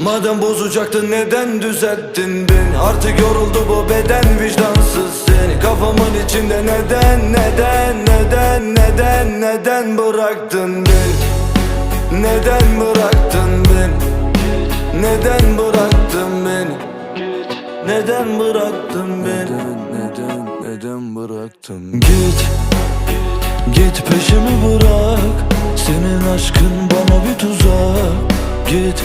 Madem bozacaktın neden düzelttin beni? Artık yoruldu bu beden vicdansız seni. Kafamın içinde neden neden neden neden neden bıraktın beni? Neden bıraktın beni? Neden bıraktın beni? Neden bıraktın beni? Neden neden bıraktın Git Git peşimi bırak. Senin aşkın bana bir tuzak. Git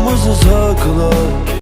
Fotoğrafımızı sakla